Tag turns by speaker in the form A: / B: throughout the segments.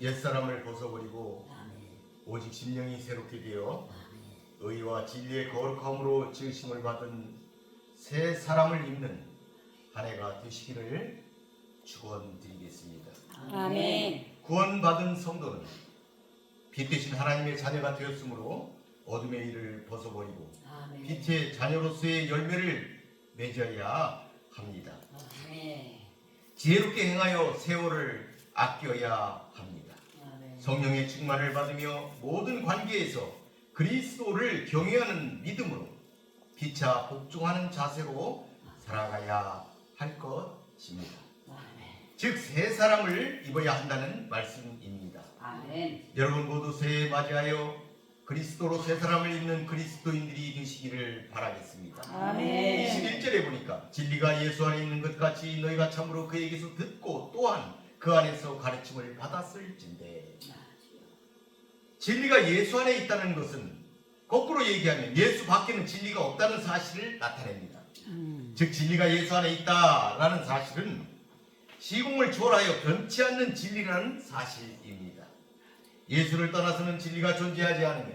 A: 옛사람을 벗어버리고. 오직 심령이 새롭게 되어 의와 진리의 거룩함으로 지으심을 받은 새 사람을 입는 한 해가 되시기를 축원드리겠습니다.
B: 아멘.
A: 구원받은 성도는 빛 대신 하나님의 자녀가 되었으므로 어둠의 일을 벗어버리고
B: 아멘.
A: 빛의 자녀로서의 열매를 맺어야 합니다.
B: 아멘.
A: 지혜롭게 행하여 세월을 아껴야 합니다. 성령의 충만을 받으며 모든 관계에서 그리스도를 경외하는 믿음으로 피차 복종하는 자세로 살아가야 할 것입니다. 즉 새 사람을 입어야 한다는 말씀입니다.
B: 아멘.
A: 여러분 모두 새해 맞이하여 그리스도로 새 사람을 입는 그리스도인들이 되시기를 바라겠습니다.
B: 아멘.
A: 21절에 보니까 진리가 예수 안에 있는 것 같이 너희가 참으로 그에게서 듣고 또한 그 안에서 가르침을 받았을진데 진리가 예수 안에 있다는 것은 거꾸로 얘기하면 예수 밖에는 진리가 없다는 사실을 나타냅니다.
B: 음.
A: 즉 진리가 예수 안에 있다라는 사실은 시공을 초월하여 변치 않는 진리라는 사실입니다. 예수를 떠나서는 진리가 존재하지 않으며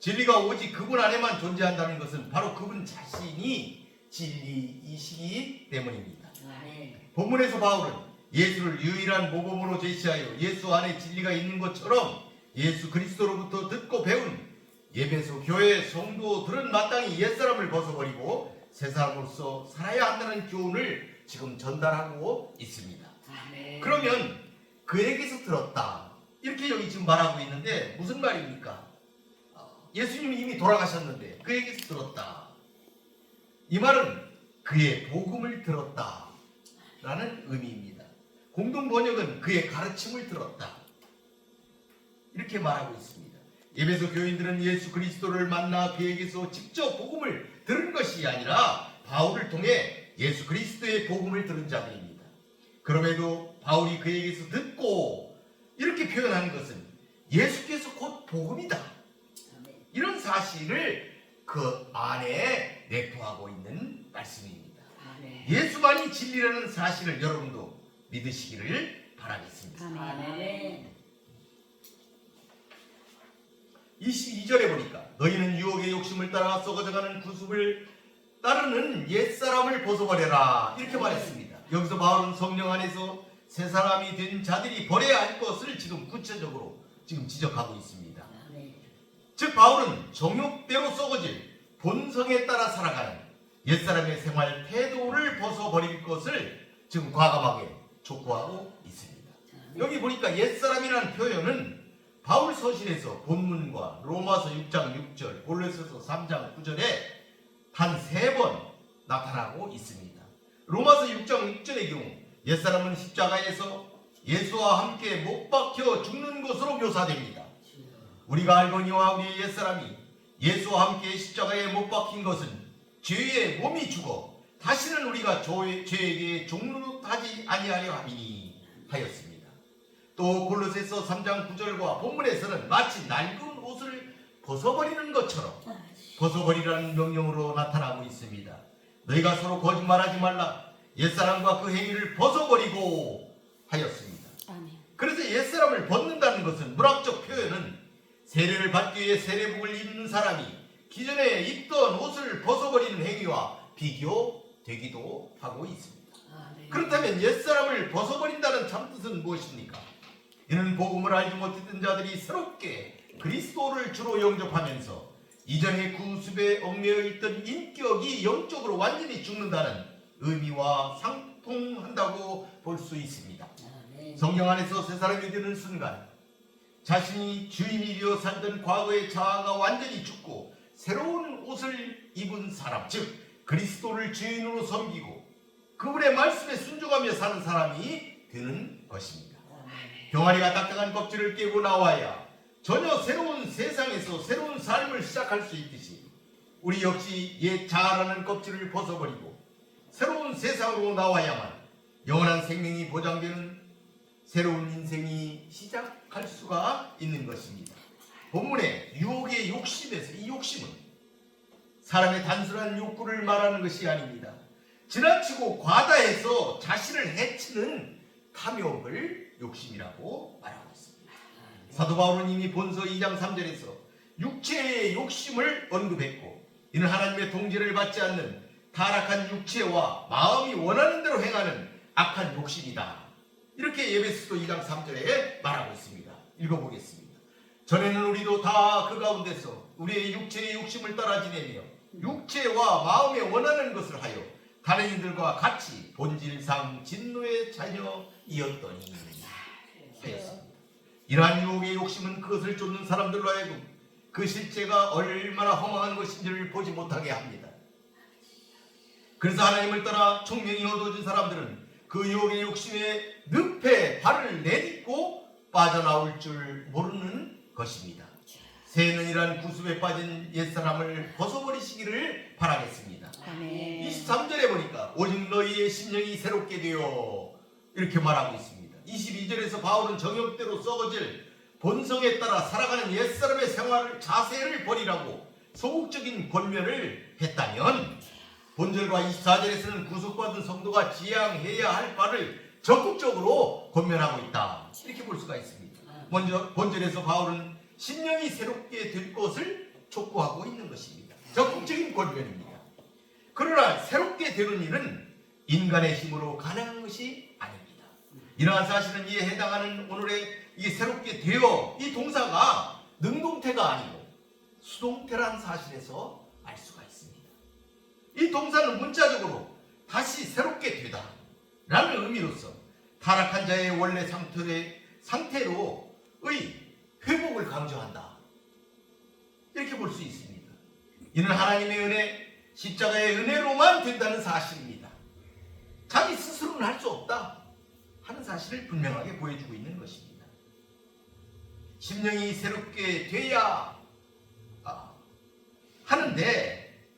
A: 진리가 오직 그분 안에만 존재한다는 것은 바로 그분 자신이 진리이시기 때문입니다.
B: 아멘.
A: 본문에서 바울은 예수를 유일한 모범으로 제시하여 예수 안에 진리가 있는 것처럼 예수 그리스도로부터 듣고 배운 예배소 교회 성도들은 마땅히 옛사람을 벗어버리고 새 사람으로서 살아야 한다는 교훈을 지금 전달하고 있습니다.
B: 아멘.
A: 그러면 그에게서 들었다. 이렇게 여기 지금 말하고 있는데 무슨 말입니까? 어, 예수님이 이미 돌아가셨는데 그에게서 들었다. 이 말은 그의 복음을 들었다. 라는 의미입니다. 공동 번역은 그의 가르침을 들었다. 이렇게 말하고 있습니다. 예배소 교인들은 예수 그리스도를 만나 그에게서 직접 복음을 들은 것이 아니라 바울을 통해 예수 그리스도의 복음을 들은 자들입니다. 그럼에도 바울이 그에게서 듣고 이렇게 표현하는 것은 예수께서 곧 복음이다. 이런 사실을 그 안에 내포하고 있는 말씀입니다. 예수만이 진리라는 사실을 여러분도 믿으시기를 바라겠습니다.
B: 아멘.
A: 22절에 보니까 너희는 유혹의 욕심을 따라 썩어져가는 구습을 따르는 옛사람을 벗어버려라 이렇게 말했습니다. 여기서 바울은 성령 안에서 새 사람이 된 자들이 버려야 할 것을 지금 구체적으로 지금 지적하고 있습니다. 즉 바울은 정욕대로 썩어질 본성에 따라 살아가는 옛사람의 생활 태도를 벗어버릴 것을 지금 과감하게 촉구하고 있습니다. 여기 보니까 옛사람이라는 표현은 바울 서신에서 본문과 로마서 6장 6절, 골로새서 3장 9절에 단 세 번 나타나고 있습니다. 로마서 6장 6절의 경우 옛사람은 십자가에서 예수와 함께 못 박혀 죽는 것으로 묘사됩니다. 우리가 알거니와 우리의 옛사람이 예수와 함께 십자가에 못 박힌 것은 죄의 몸이 죽어 다시는 우리가 조- 죄에게 종노릇하지 아니하려 함이니 하였습니다. 또 골로새서 3장 9절과 본문에서는 마치 낡은 옷을 벗어버리는 것처럼 벗어버리라는 명령으로 나타나고 있습니다. 너희가 서로 거짓말하지 말라. 옛사람과 그 행위를 벗어버리고 하였습니다. 그래서 옛사람을 벗는다는 것은 문학적 표현은 세례를 받기 위해 세례복을 입는 사람이 기존에 입던 옷을 벗어버리는 행위와 비교 되기도 하고 있습니다.
B: 아멘.
A: 그렇다면 옛사람을 벗어버린다는 참뜻은 무엇입니까? 이는 복음을 알지 못했던 자들이 새롭게 그리스도를 주로 영접하면서 이전의 구습에 얽매여 있던 인격이 영적으로 완전히 죽는다는 의미와 상통한다고 볼 수 있습니다.
B: 아멘.
A: 성령 안에서 새 사람이 되는 순간 자신이 주인이 되어 살던 과거의 자아가 완전히 죽고 새로운 옷을 입은 사람 즉 그리스도를 주인으로 섬기고 그분의 말씀에 순종하며 사는 사람이 되는 것입니다. 병아리가 딱딱한 껍질을 깨고 나와야 전혀 새로운 세상에서 새로운 삶을 시작할 수 있듯이 우리 역시 옛 자아라는 껍질을 벗어버리고 새로운 세상으로 나와야만 영원한 생명이 보장되는 새로운 인생이 시작할 수가 있는 것입니다. 본문의 유혹의 욕심에서 이 욕심은 사람의 단순한 욕구를 말하는 것이 아닙니다. 지나치고 과다해서 자신을 해치는 탐욕을 욕심이라고 말하고 있습니다. 사도 바울은 이미 본서 2장 3절에서 육체의 욕심을 언급했고 이는 하나님의 통제를 받지 않는 타락한 육체와 마음이 원하는 대로 행하는 악한 욕심이다. 이렇게 예배스도 2장 3절에 말하고 있습니다. 읽어보겠습니다. 전에는 우리도 다 그 가운데서 우리의 육체의 욕심을 따라 지내며 육체와 마음에 원하는 것을 하여 다른 이들과 같이 본질상 진노의 자녀이었더니 하였습니다. 이러한 유혹의 욕심은 그것을 쫓는 사람들로 하여금 그 실제가 얼마나 허망한 것인지를 보지 못하게 합니다. 그래서 하나님을 따라 총명이 얻어진 사람들은 그 유혹의 욕심에 늪에 발을 내딛고 빠져나올 줄 모르는 것입니다. 새는 이란 구습에 빠진 옛사람을 벗어버리시기를 바라겠습니다.
B: 아멘.
A: 23절에 보니까 오직 너희의 심령이 새롭게 되어 이렇게 말하고 있습니다. 22절에서 바울은 정욕대로 썩어질 본성에 따라 살아가는 옛사람의 생활을 자세를 버리라고 소극적인 권면을 했다면 본절과 24절에서는 구속받은 성도가 지향해야 할 바를 적극적으로 권면하고 있다. 이렇게 볼 수가 있습니다. 먼저 본절에서 바울은 심령이 새롭게 될 것을 촉구하고 있는 것입니다. 적극적인 권면입니다. 그러나 새롭게 되는 일은 인간의 힘으로 가능한 것이 아닙니다. 이러한 사실은 이에 해당하는 오늘의 이 새롭게 되어 이 동사가 능동태가 아니고 수동태란 사실에서 알 수가 있습니다. 이 동사는 문자적으로 다시 새롭게 되다 라는 의미로서 타락한 자의 원래 상태의 상태로의 회복을 강조한다. 이렇게 볼 수 있습니다. 이는 하나님의 은혜, 십자가의 은혜로만 된다는 사실입니다. 자기 스스로는 할 수 없다 하는 사실을 분명하게 보여주고 있는 것입니다. 심령이 새롭게 돼야 아, 하는데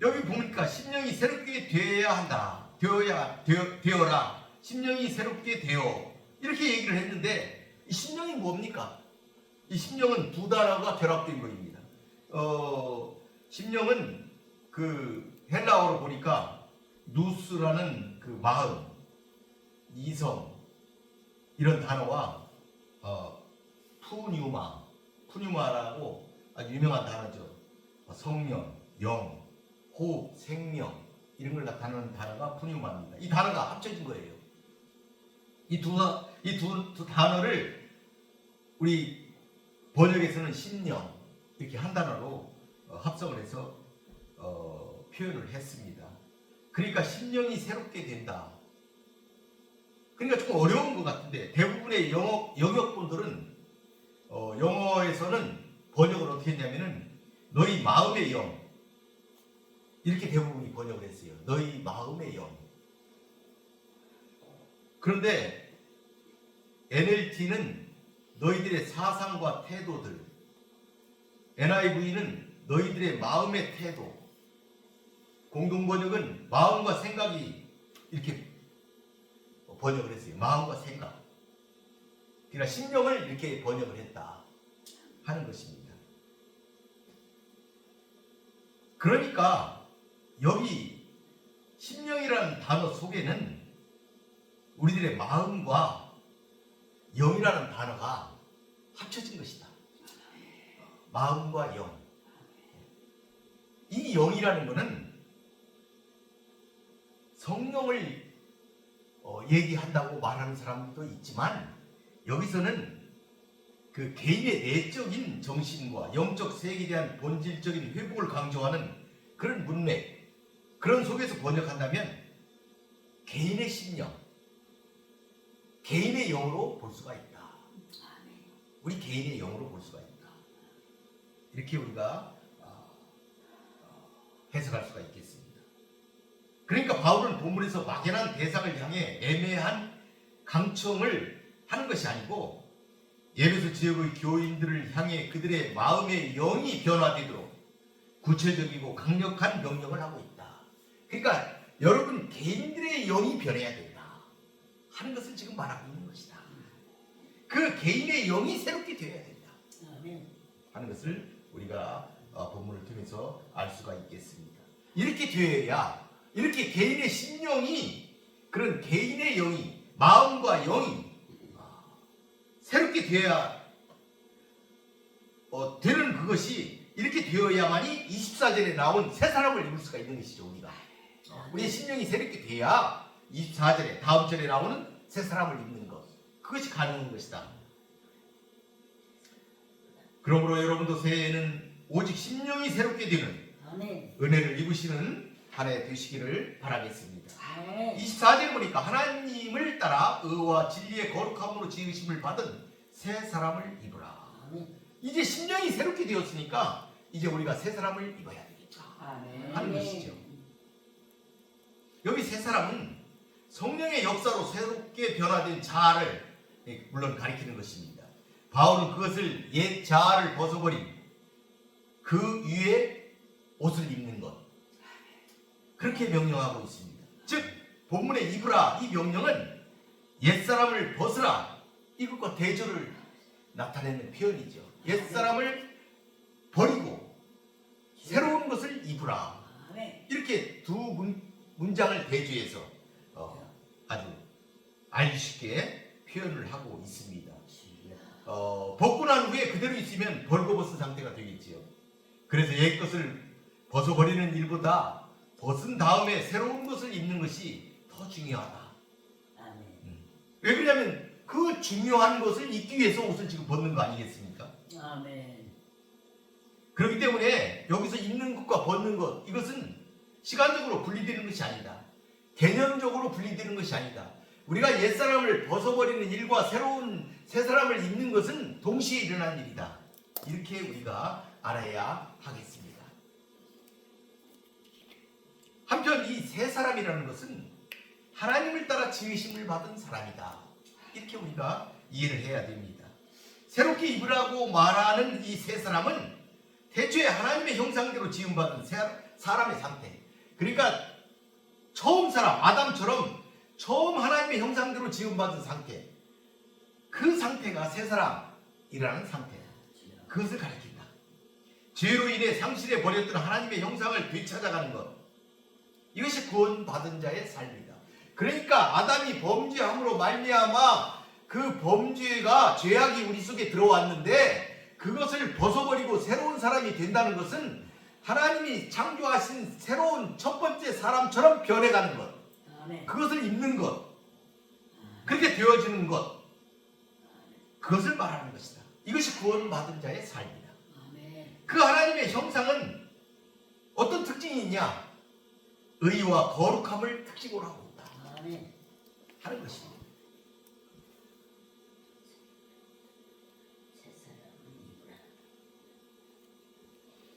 A: 여기 보니까 심령이 새롭게 되어야 한다. 되어야 되어, 되어라. 심령이 새롭게 되어 이렇게 얘기를 했는데 이 심령이 뭡니까? 이 심령은 두 단어가 결합된 것입니다. 어, 심령은 그 헬라어로 보니까 누스라는 그 마음, 이성 이런 단어와 어, 푸뉴마, 푸뉴마라고 아주 유명한 단어죠. 어, 성령, 영, 호흡, 생명 이런 걸 나타내는 단어가 푸뉴마입니다. 이 단어가 합쳐진 거예요. 이두 이 두 두 단어를 우리 번역에서는 심령 이렇게 한 단어로 어, 합성을 해서 어, 표현을 했습니다. 그러니까 심령이 새롭게 된다. 그러니까 조금 어려운 것 같은데 대부분의 영어 영역분들은 어, 영어에서는 번역을 어떻게 했냐면은 너희 마음의 영 이렇게 대부분이 번역을 했어요. 너희 마음의 영. 그런데 NLT는 너희들의 사상과 태도들, NIV는 너희들의 마음의 태도, 공동 번역은 마음과 생각이 이렇게 번역을 했어요. 마음과 생각. 그러니까 심령을 이렇게 번역을 했다 하는 것입니다. 그러니까 여기 심령이라는 단어 속에는 우리들의 마음과 영이라는 단어가 합쳐진 것이다. 마음과 영. 이 영이라는 것은 성령을 어, 얘기한다고 말하는 사람도 있지만 여기서는 그 개인의 내적인 정신과 영적 세계에 대한 본질적인 회복을 강조하는 그런 문맥 그런 속에서 번역한다면 개인의 심령 개인의 영으로 볼 수가 있다. 우리 개인의 영으로 볼 수가 있다. 이렇게 우리가 어, 어, 해석할 수가 있겠습니다. 그러니까 바울은 본문에서 막연한 대상을 향해 애매한 강청을 하는 것이 아니고 예배소 지역의 교인들을 향해 그들의 마음의 영이 변화되도록 구체적이고 강력한 명령을 하고 있다. 그러니까 여러분 개인들의 영이 변해야 된다. 하는 것을 지금 말하고 있는 것이다. 그 개인의 영이 새롭게 되어야 된다. 하는 것을 우리가 어, 본문을 통해서 알 수가 있겠습니다. 이렇게 되어야 이렇게 개인의 심령이 그런 개인의 영이 마음과 영이 새롭게 되어야 어, 되는 그것이 이렇게 되어야만이 24절에 나온 새 사람을 입을 수가 있는 것이죠 우리가 어, 우리의 심령이 새롭게 돼야 24절에 다음 절에 나오는 새 사람을 입는 것 그것이 가능한 것이다 그러므로 여러분도 새해에는 오직 심령이 새롭게 되는
B: 아멘.
A: 은혜를 입으시는 한 해 되시기를 바라겠습니다
B: 아멘.
A: 24절 보니까 하나님을 따라 의와 진리의 거룩함으로 지으심을 받은 새 사람을 입으라.
B: 아멘.
A: 이제 심령이 새롭게 되었으니까 이제 우리가 새 사람을 입어야 되겠죠.
B: 아멘.
A: 하는 것이죠. 여기 새 사람은 성령의 역사로 새롭게 변화된 자아를 예, 물론 가리키는 것입니다. 바울은 그것을 옛 자아를 벗어버린 그 위에 옷을 입는 것 그렇게 명령하고 있습니다. 즉 본문의 입으라 이 명령은 옛 사람을 벗으라 이것과 대조를 나타내는 표현이죠. 옛 사람을 버리고 새로운 것을 입으라.
B: 아멘.
A: 이렇게 두 문, 문장을 대조해서 것을 벗어버리는 일보다 벗은 다음에 새로운 것을 입는 것이 더 중요하다.
B: 아멘.
A: 왜 그러냐면 그 중요한 것을 입기 위해서 옷을 지금 벗는 거 아니겠습니까?
B: 아멘.
A: 그렇기 때문에 여기서 입는 것과 벗는 것 이것은 시간적으로 분리되는 것이 아니다. 개념적으로 분리되는 것이 아니다. 우리가 옛사람을 벗어버리는 일과 새로운 새 사람을 입는 것은 동시에 일어난 일이다. 이렇게 우리가 알아야 하겠습니다. 한편 이새 사람이라는 것은 하나님을 따라 지으심을 받은 사람이다. 이렇게 우리가 이해를 해야 됩니다. 새롭게 입으라고 말하는 이새 사람은 대초에 하나님의 형상대로 지음받은 새- 사람의 상태. 그러니까 처음 사람 아담처럼 처음 하나님의 형상대로 지음받은 상태. 그 상태가 새 사람이라는 상태. 그것을 가리킨다. 죄로 인해 상실해 버렸던 하나님의 형상을 되찾아가는 것. 이것이 구원받은 자의 삶이다. 그러니까 아담이 범죄함으로 말미암아 그 범죄가 죄악이 우리 속에 들어왔는데 그것을 벗어버리고 새로운 사람이 된다는 것은 하나님이 창조하신 새로운 첫 번째 사람처럼 변해가는 것. 그것을 입는 것. 그렇게 되어지는 것. 그것을 말하는 것이다. 이것이 구원받은 자의 삶이다. 그 하나님의 형상은 어떤 특징이 있냐? 의와 거룩함을 특징으로 하고 있다.
B: 아멘.
A: 하는 것입니다.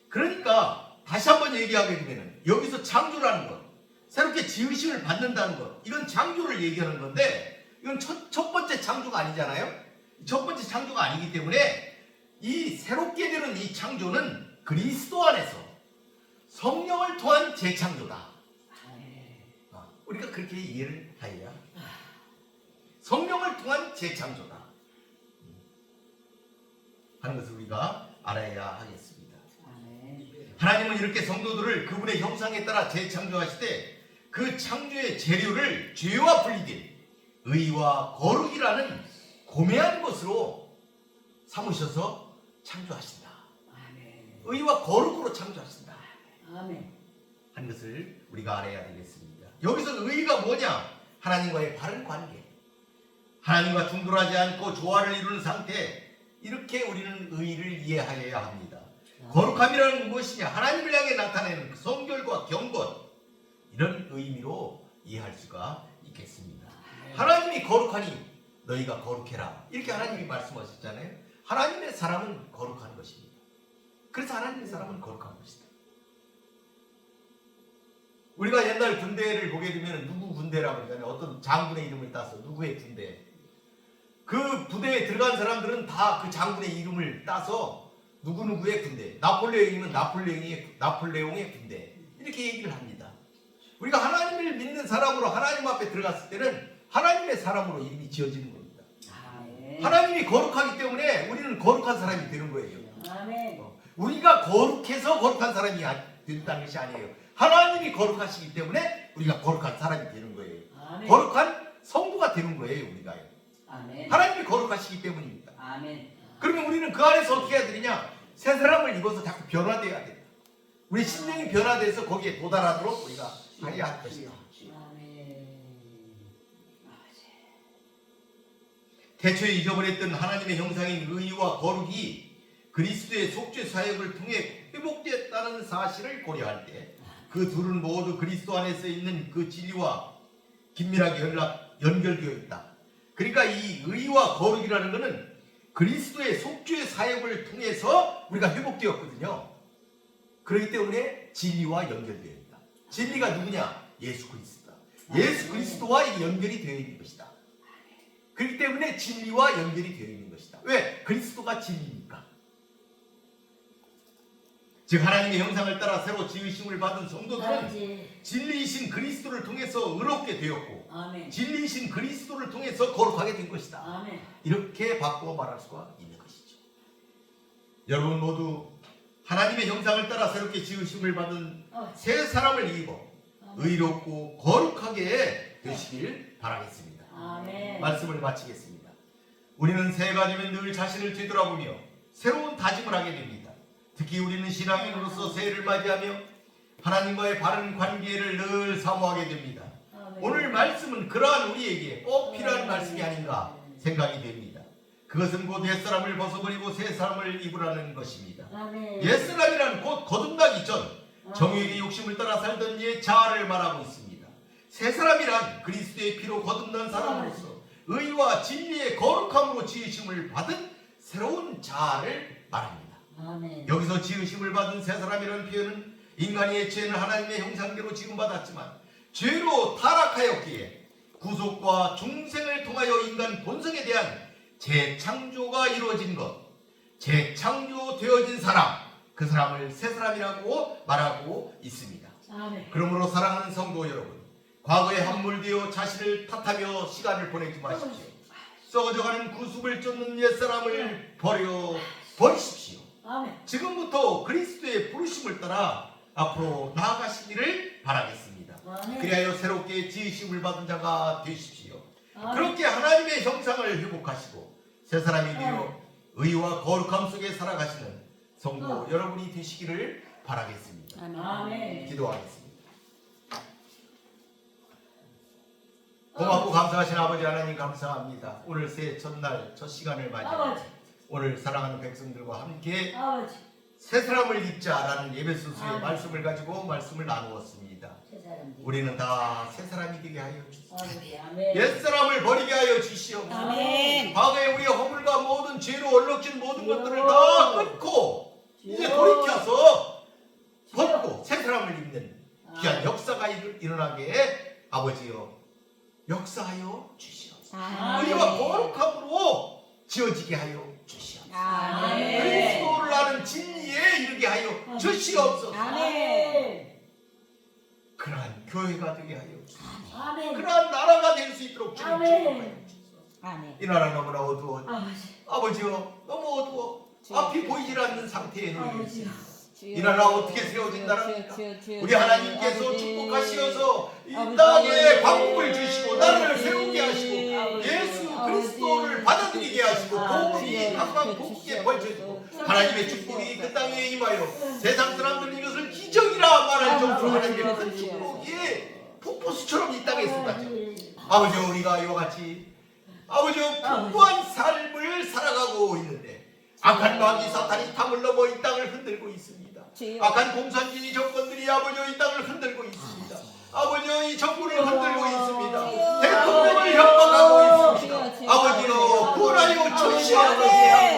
A: 그러니까 다시 한번 얘기하게 되면 여기서 창조라는 것, 새롭게 지으심을 받는다는 것, 이건 창조를 얘기하는 건데 이건 첫, 첫 번째 창조가 아니잖아요. 첫 번째 창조가 아니기 때문에 이 새롭게 되는 이 창조는 그리스도 안에서 성령을 통한 재창조다. 우리가 그렇게 이해를 하여야 성령을 통한 재창조다 음. 하는 것을 우리가 알아야 하겠습니다. 하나님은 이렇게 성도들을 그분의 형상에 따라 재창조하실 때 그 창조의 재료를 죄와 분리된 의와 거룩이라는 고매한 것으로 삼으셔서 창조하신다. 의와 거룩으로 창조하신다. 하는 것을 우리가 알아야 되겠습니다. 여기서 의가 뭐냐? 하나님과의 바른 관계. 하나님과 충돌하지 않고 조화를 이루는 상태. 이렇게 우리는 의를 이해하여야 합니다. 거룩함이라는 건 무엇이냐? 하나님을 향해 나타내는 그 성결과 경건. 이런 의미로 이해할 수가 있겠습니다. 하나님이 거룩하니 너희가 거룩해라. 이렇게 하나님이 말씀하셨잖아요. 하나님의 사람은 거룩한 것입니다. 그래서 하나님의 사람은 거룩한 것이다. 우리가 옛날 군대를 보게 되면 누구 군대라고 그러잖아요. 어떤 장군의 이름을 따서 누구의 군대. 그 부대에 들어간 사람들은 다 그 장군의 이름을 따서 누구누구의 군대. 나폴레옹이면 나폴레옹의, 나폴레옹의 군대. 이렇게 얘기를 합니다. 우리가 하나님을 믿는 사람으로 하나님 앞에 들어갔을 때는 하나님의 사람으로 이름이 지어지는 겁니다. 하나님이 거룩하기 때문에 우리는 거룩한 사람이 되는 거예요. 어, 우리가 거룩해서 거룩한 사람이 아- 된다는 것이 아니에요. 하나님이 거룩하시기 때문에 우리가 거룩한 사람이 되는 거예요.
B: 아멘.
A: 거룩한 성부가 되는 거예요 우리가
B: 아멘.
A: 하나님이 거룩하시기 때문입니다
B: 아멘.
A: 그러면 우리는 그 안에서 어떻게 해야 되느냐 새 사람을 입어서 자꾸 변화돼야 된다 우리 심령이 변화돼서 거기에 도달하도록 우리가 해야 할 것이다. 태초에 잊어버렸던 하나님의 형상인 의와 거룩이 그리스도의 속죄 사역을 통해 회복되었다는 사실을 고려할 때 그 둘은 모두 그리스도 안에서 있는 그 진리와 긴밀하게 연락, 연결되어 있다. 그러니까 이 의와 거룩이라는 것은 그리스도의 속죄 사역을 통해서 우리가 회복되었거든요. 그렇기 때문에 진리와 연결되어 있다. 진리가 누구냐? 예수 그리스도다. 예수 그리스도와 연결이 되어 있는 것이다. 그렇기 때문에 진리와 연결이 되어 있는 것이다. 왜? 그리스도가 진리니까. 즉 하나님의 형상을 따라 새로 지으심을 받은 성도들은. 진리이신 그리스도를 통해서 의롭게 되었고
B: 아멘.
A: 진리이신 그리스도를 통해서 거룩하게 된 것이다.
B: 아멘.
A: 이렇게 바꾸어 말할 수가 있는 것이죠. 여러분 모두 하나님의 형상을 따라 새롭게 지으심을 받은
B: 어,
A: 새 사람을 입어
B: 아멘.
A: 의롭고 거룩하게 되시길 바라겠습니다.
B: 아멘.
A: 말씀을 마치겠습니다. 우리는 새 가지면 늘 자신을 뒤돌아보며 새로운 다짐을 하게 됩니다. 특히 우리는 신앙인으로서 새해를 맞이하며 하나님과의 바른 관계를 늘 사모하게 됩니다.
B: 아멘.
A: 오늘 말씀은 그러한 우리에게 꼭 필요한 말씀이 아닌가 생각이 됩니다. 그것은 곧 옛사람을 벗어버리고 새 사람을 입으라는 것입니다.
B: 아멘.
A: 옛사람이란 곧 거듭나기 전 정욕의 욕심을 따라 살던 옛 자아를 말하고 있습니다. 새 사람이란 그리스도의 피로 거듭난 사람으로서 의와 진리의 거룩함으로 지으심을 받은 새로운 자아를 말합니다.
B: 아멘.
A: 여기서 지으심을 받은 새 사람이라는 표현은 인간이 애초에는 하나님의 형상대로 지음받았지만 죄로 타락하였기에 구속과 중생을 통하여 인간 본성에 대한 재창조가 이루어진 것, 재창조되어진 사람, 그 사람을 새 사람이라고 말하고 있습니다.
B: 아멘.
A: 그러므로 사랑하는 성도 여러분, 과거에 함몰되어 자신을 탓하며 시간을 보내지 마십시오. 썩어져가는 구습을 쫓는 옛사람을 버려 버리십시오.
B: 아멘.
A: 지금부터 그리스도의 부르심을 따라 앞으로 나아가시기를 바라겠습니다.
B: 아멘.
A: 그리하여 새롭게 지으심을 받은 자가 되십시오.
B: 아멘.
A: 그렇게 하나님의 형상을 회복하시고 새 사람이 되어 의와 거룩함 속에 살아가시는 성도
B: 어.
A: 여러분이 되시기를 바라겠습니다.
B: 아멘.
A: 기도하겠습니다. 고맙고 감사하신 아버지 하나님 감사합니다. 오늘 새 첫날 첫 시간을
B: 아버지.
A: 오늘 사랑하는 백성들과 함께
B: 아버지.
A: 새 사람을 입자라는 예배소수의
B: 아멘.
A: 말씀을 가지고 말씀을 나누었습니다.
B: 새 사람들.
A: 우리는 다 새 사람이 되게 하여 주시옵소서.
B: 아버지. 아멘.
A: 옛 사람을 버리게 하여 주시옵소서.
B: 아멘.
A: 과거에 우리의 허물과 모든 죄로 얼룩진 모든
B: 주여.
A: 것들을 다 끊고 이제
B: 주여.
A: 돌이켜서. 벗고 새 사람을 입는 귀한 역사가 일- 일어나게 아버지여 역사하여 주시옵소서.
B: 아멘.
A: 우리와 거룩함으로 지어지게 하여 주시옵소서.
B: 아멘.
A: 그리스도를 아는 진리에 이르게 하여 주시옵소서.
B: 아멘.
A: 그러한 교회가 되게 하여 주시옵소서.
B: 아멘.
A: 그러한 나라가 될 수 있도록 주님
B: 아멘.
A: 축복하여 주소서.
C: 아멘.
A: 이 나라 너무나 어두워.
B: 아버지.
A: 아버지여 너무 어두워. 앞이 보이질 않는 상태에 놓여. 있습니다. 이 나라 어떻게 세워진다랍니까? 우리 하나님께서 축복하셔서 이 땅에 광복을 주시고 나라를 세우게 하시고 예수 그리스도를 받아들이게 하시고 복음이 각광복게 벌쳐지고 하나님의 축복이 그 땅에 임하여 세상 사람들은 이것을 기적이라 말할 정도로 하나님의 큰 축복이 폭포수처럼 이 땅에 쏟아져 아버지 우리가 이와 같이 아버지 풍부한 삶을 살아가고 있는데 악한 마귀 사탄이 탐을 넘어 이 땅을 흔들고 있습니다. 악한 공산주의 정권들이 아버지 이 땅을 흔들고 있습니다. 아버지. 이 정부를 흔들고 구